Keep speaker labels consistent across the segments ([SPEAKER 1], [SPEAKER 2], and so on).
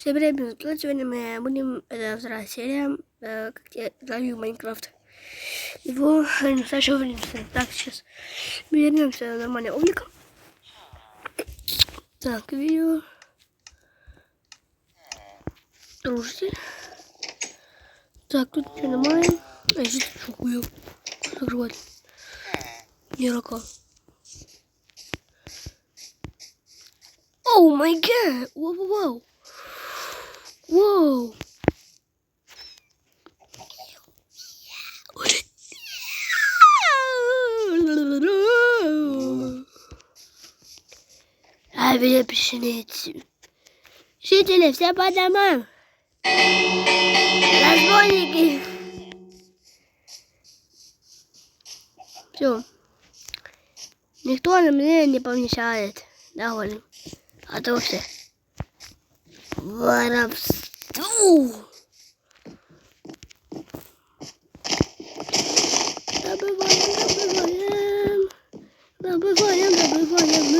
[SPEAKER 1] Всем привет, тут сегодня мы будем, это вторая серия, э, как я играю в Майнкрафт. Его настоящего времени. Так, сейчас вернемся на нормальный облик. Так, видео. Дружите. Так, тут ничего немає. А я что шукую. Закрывать. Не рака. Оу май гад! Воу-воу-воу! Воу! А меня пшеницу. Жители, все по домам. Разбойники. Все. Никто на мне не помешает. Доволен. А то все. Yuh. Double volume, double volume, double volume, double volume.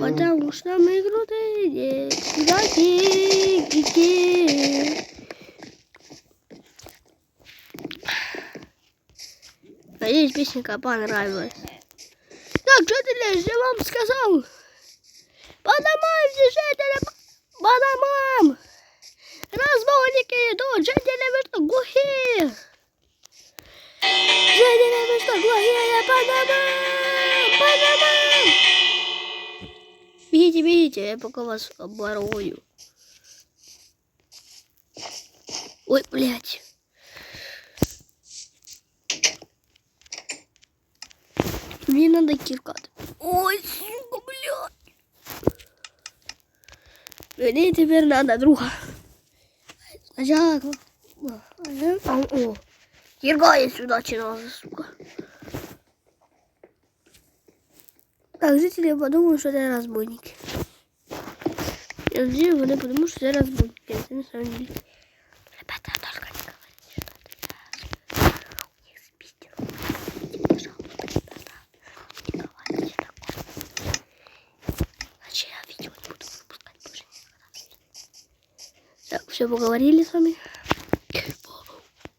[SPEAKER 1] Потому что мы крутые игроки. Надеюсь, песенка понравилась. Так, жители, я вам сказал. По Видите, я пока вас обворую. Ой, блядь. Мне надо киркат. Ой, сука, блядь. Мне теперь надо друга. Сначала... О, о. Кирка сюда чинала, сука. Так, жители подумают, что это разбойники. Я жители вони подумают, что это разбойники. Это на самом деле. Ребята, только не говорите, что это я. У них спикер. Пожалуйста, ребята. Не говорите такое. Иначе я видео не буду выпускать больше. Так, все поговорили с вами.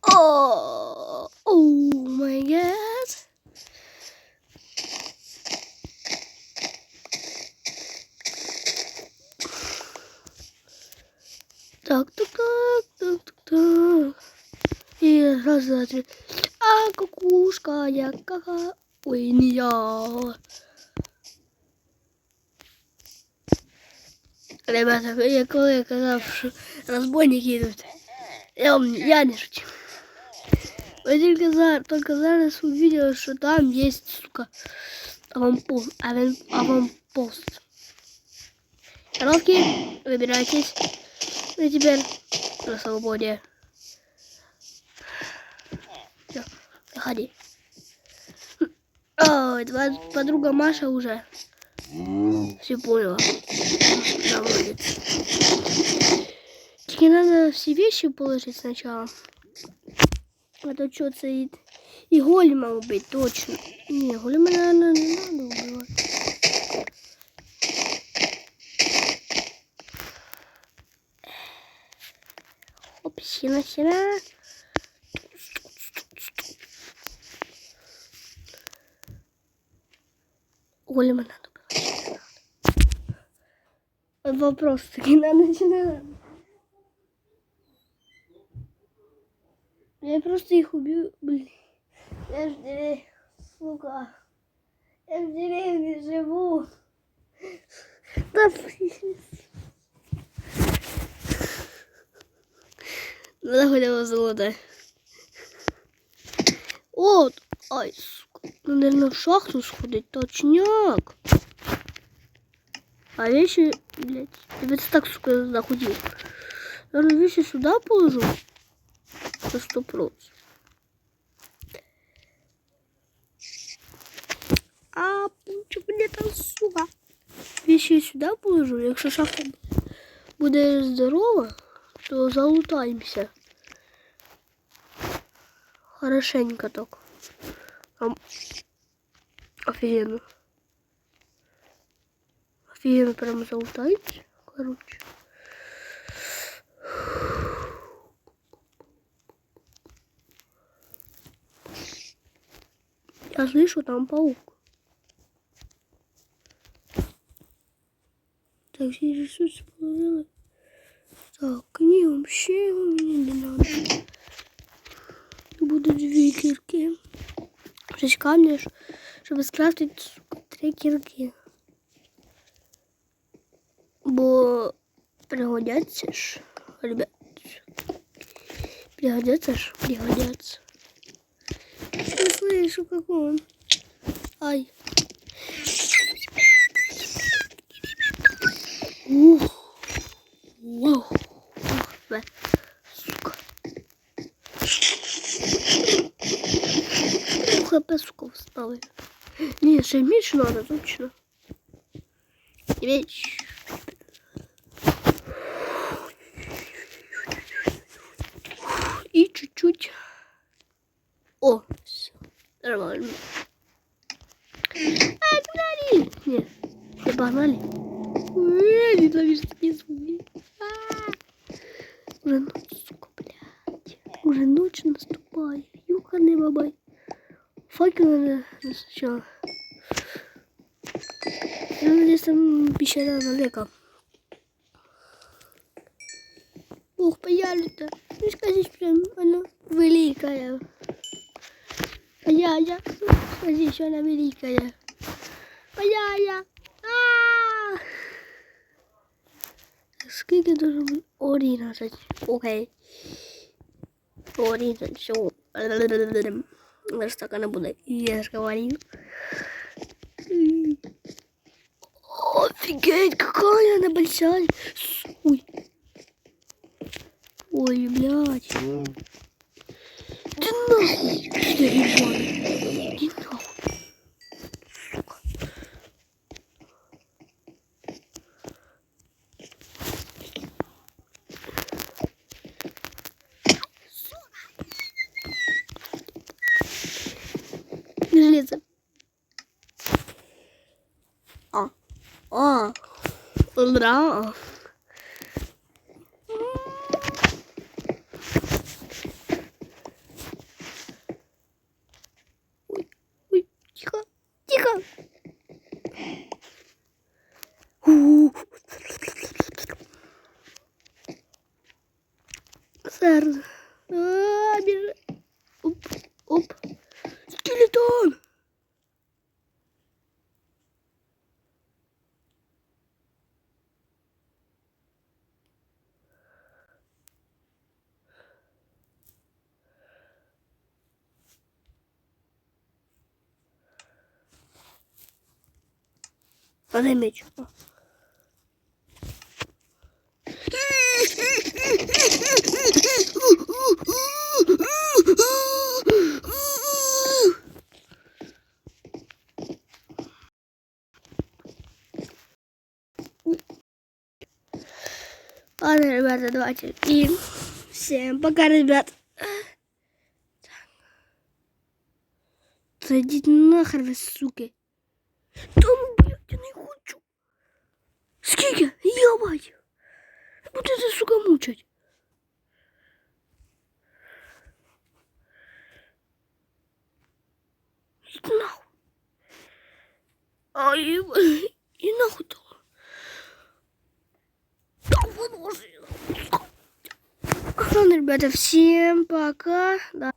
[SPEAKER 1] О, о май гад. Так, так, так, так, так, так. И раз, два, три. А, кукушка, я кака. Ой, не я. Ребята, я коли я казав, що розбойники йдуть. Я, вам, я не шучу. Я только, за, только зараз увидел, что там есть, сука, аванпост. Аван, аванпост. Коровки, выбирайтесь. И теперь на свободе. Все, заходи. Ой, твоя подруга Маша уже. Все поняла. Заводит. Тебе надо все вещи положить сначала. А то что стоит. И голема убить, точно. Не, голема, наверное, не надо убивать. Оп, сина, Голема надо убивать. Вопрос таки надо, надо. Я просто их убью, блин. Я в деревне, сука. Я в деревне живу. Да блин. Надо хотя бы золото. О, ай, сука. Ну, наверное, в шахту сходить, точняк. А вещи, блядь, я бы так, сука, захудил. Наверное, вещи сюда положу. На сто процентов. А, пучек мне там, сука. вещей сюди положу. Якщо шахта буде здорова, то залутаємося. Хорошенько так. Там офігенно. Офігенно прямо залутаємося. Короче. Я слышу, там паук. Так, все ресурсы положила. Так, книги вообще у меня не надо. Будут две кирки. Шесть камней, чтобы скрафтить три кирки. Бо пригодятся ж, ребят. Пригодятся ж, пригодятся. Я слышу, как он. Ай. Ух. Вау. Ух, бе. Сука. ХП, сука, вставив. Ні, ще меч надо, точно. Меч. И чуть-чуть. О, все. Нормально. Погнали! Нет, не погнали. Э, Ненавижу такие звуки. А. Уже ночь, сука, блядь. Уже ночь наступает. Надо сначала. Я надеюсь, там пещера далеко. Ух, появится. Не скажи, прям она великая. А я, я. Скажи, что она великая. А я, я. А! Скільки дуже бути? Одинадцять. Окей. Одинадцять. Все. Раз так она будет. Я же говорил. Офигеть, какая она большая. Ой. Ой, блядь. Да нахуй. Ты ебаный. Иди нахуй. Сука. Железо. А. А. Ура. Ой, ой, тихо, тихо. У. Зараз. А, біжи. Оп, оп. Скелетон. Подай меч. Ладно, ребята, давайте. И всем пока, ребят. Да идите нахер вы, суки. Та ну, блядь, я не хочу. Скільки? Йобать. Будете, сука, мучать. Іди нахуй. Ай, и нахуй того. Ладно, ребята, всем пока. Да.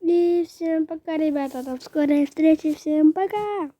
[SPEAKER 1] И всем пока, ребята. До скорой встречи. Всем пока.